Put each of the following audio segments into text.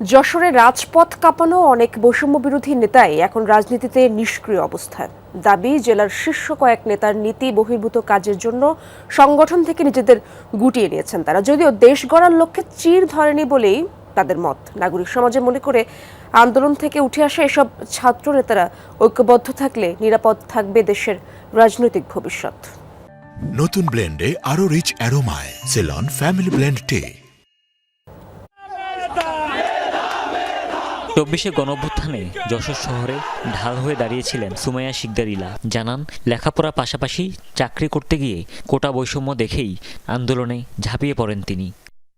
যশোরে রাজপথ কাঁপানো অনেক বৈষম্য বিরোধী নেতাই এখন রাজনীতিতে নিষ্ক্রিয় অবস্থায়। দাবি, জেলার শীর্ষ কয়েক নেতার নীতি বহির্ভূত কাজের জন্য সংগঠন থেকে নিজেদের গুটিয়ে নিয়েছেন তারা। যদিও দেশ গড়ার লক্ষ্যে চির ধরেনি বলেই তাদের মত। নাগরিক সমাজে মনে করে আন্দোলন থেকে উঠে আসা এসব ছাত্র নেতারা ঐক্যবদ্ধ থাকলে নিরাপদ থাকবে দেশের রাজনৈতিক ভবিষ্যৎ। নতুন ব্লেন্ডে আরও রিচ অ্যারোমায় সেলন ফ্যামিলি ব্লেন্ড টে চব্বিশে গণঅভ্যুত্থানে যশোর শহরে ঢাল হয়ে দাঁড়িয়েছিলেন সুমাইয়া শিকদার ইলা। জানান, লেখাপড়ার পাশাপাশি চাকরি করতে গিয়ে কোটা বৈষম্য দেখেই আন্দোলনে ঝাঁপিয়ে পড়েন তিনি।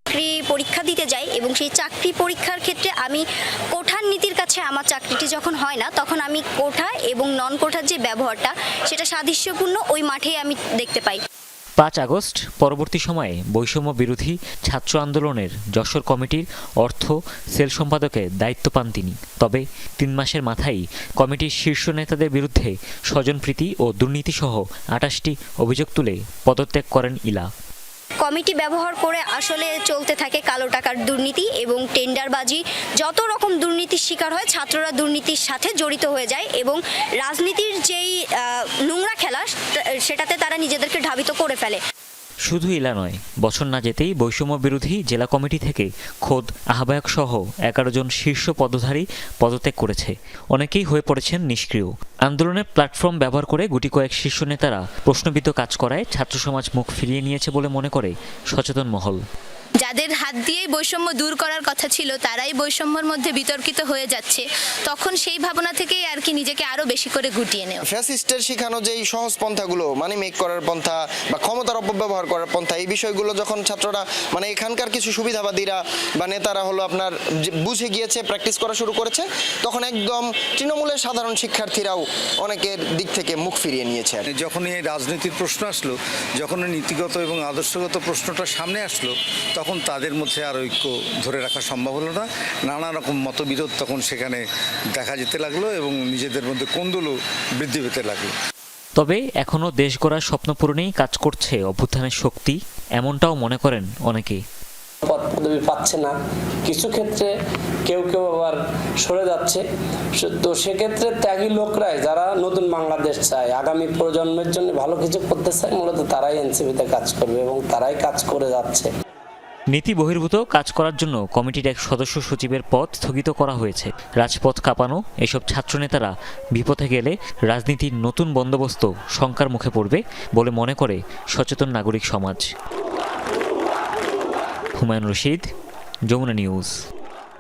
চাকরি পরীক্ষা দিতে যাই এবং সেই চাকরি পরীক্ষার ক্ষেত্রে আমি কোঠার নীতির কাছে আমার চাকরিটি যখন হয় না, তখন আমি কোঠা এবং নন কোঠার যে ব্যবহারটা, সেটা সাদৃশ্যপূর্ণ ওই মাঠেই আমি দেখতে পাই। পাঁচ আগস্ট, পরবর্তী সময়ে বৈষম্য বিরোধী ছাত্র আন্দোলনের যশোর কমিটির অর্থ সেল সম্পাদকের দায়িত্ব পান তিনি। তবে তিন মাসের মাথায় কমিটির শীর্ষ নেতাদের বিরুদ্ধে স্বজনপ্রীতি ও দুর্নীতিসহ আটাশটি অভিযোগ তুলে পদত্যাগ করেন ইলা। কমিটি ব্যবহার করে আসলে চলতে থাকে কালো টাকার দুর্নীতি এবং টেন্ডারবাজি। যত রকম দুর্নীতির শিকার হয়, ছাত্ররা দুর্নীতির সাথে জড়িত হয়ে যায় এবং রাজনীতির যেই নোংরা খেলা, সেটাতে তারা নিজেদেরকে ধাবিত করে ফেলে। শুধু ইলা নয়, বছর না যেতেই বৈষম্য বিরোধী জেলা কমিটি থেকে খোদ আহ্বায়ক সহ এগারো জন শীর্ষ পদধারী পদত্যাগ করেছে। অনেকেই হয়ে পড়েছেন নিষ্ক্রিয়। আন্দোলনের প্ল্যাটফর্ম ব্যবহার করে গুটি কয়েক শীর্ষ নেতারা প্রশ্নবিদ্ধ কাজ করায় ছাত্র সমাজ মুখ ফিরিয়ে নিয়েছে বলে মনে করে সচেতন মহল। যাদের হাত দিয়েই বৈষম্য দূর করার কথা ছিল তারাই বৈষম্যের মধ্যে বিতর্কিত হয়ে যাচ্ছে তখন সেই ভাবনা থেকেই আর কি নিজেকে আরও বেশি করে গুটিয়ে নেওয়া ফ্যাসিস্টের শেখানো যেই সহজ পন্থাগুলো মানে মেক করার পন্থা বা ক্ষমতার অপব্যবহার করার পন্থা এই বিষয়গুলো যখন ছাত্ররা মানে এখানকার কিছু সুবিধাবাদীরা বা নেতারা হলো আপনার যে বুঝে গিয়েছে প্র্যাকটিস করা শুরু করেছে তখন একদম তৃণমূলের সাধারণ শিক্ষার্থীরাও অনেকের দিক থেকে মুখ ফিরিয়ে নিয়েছে আর কি। যখনই এই রাজনীতির প্রশ্ন আসলো যখন নীতিগত এবং আদর্শগত প্রশ্নটা সামনে আসলো তখন তাদের মধ্যে আর ঐক্য ধরে রাখা সম্ভব হলো না। নানা রকম মতবিরোধ তখন সেখানে দেখা যেতে লাগল এবং নিজেদের মধ্যে কোন্দলও বৃদ্ধি পেতে লাগল। তবে এখনও দেশ গড়ার স্বপ্ন পূরণেই কাজ করছে অভ্যুত্থানের শক্তি এমনটাও মনে করেন অনেকে পদ পদবি পাচ্ছে না। কিছু ক্ষেত্রে কেউ কেউ আবার সরে যাচ্ছে। সে- তো সেক্ষেত্রে ত্যাগী লোকরাই যারা নতুন বাংলাদেশ চায় আগামী প্রজন্মের জন্য ভালো কিছু করতে চায় মূলত তারাই এনসিপিতে কাজ করবে এবং তারাই কাজ করে যাচ্ছে। নীতি বহির্ভূত কাজ করার জন্য কমিটির এক সদস্য সচিবের পদ স্থগিত করা হয়েছে। রাজপথ কাঁপানো এসব ছাত্রনেতারা বিপথে গেলে রাজনীতির নতুন বন্দোবস্ত শঙ্কার মুখে পড়বে বলে মনে করে সচেতন নাগরিক সমাজ। হুমায়ুন রশিদ, যমুনা নিউজ।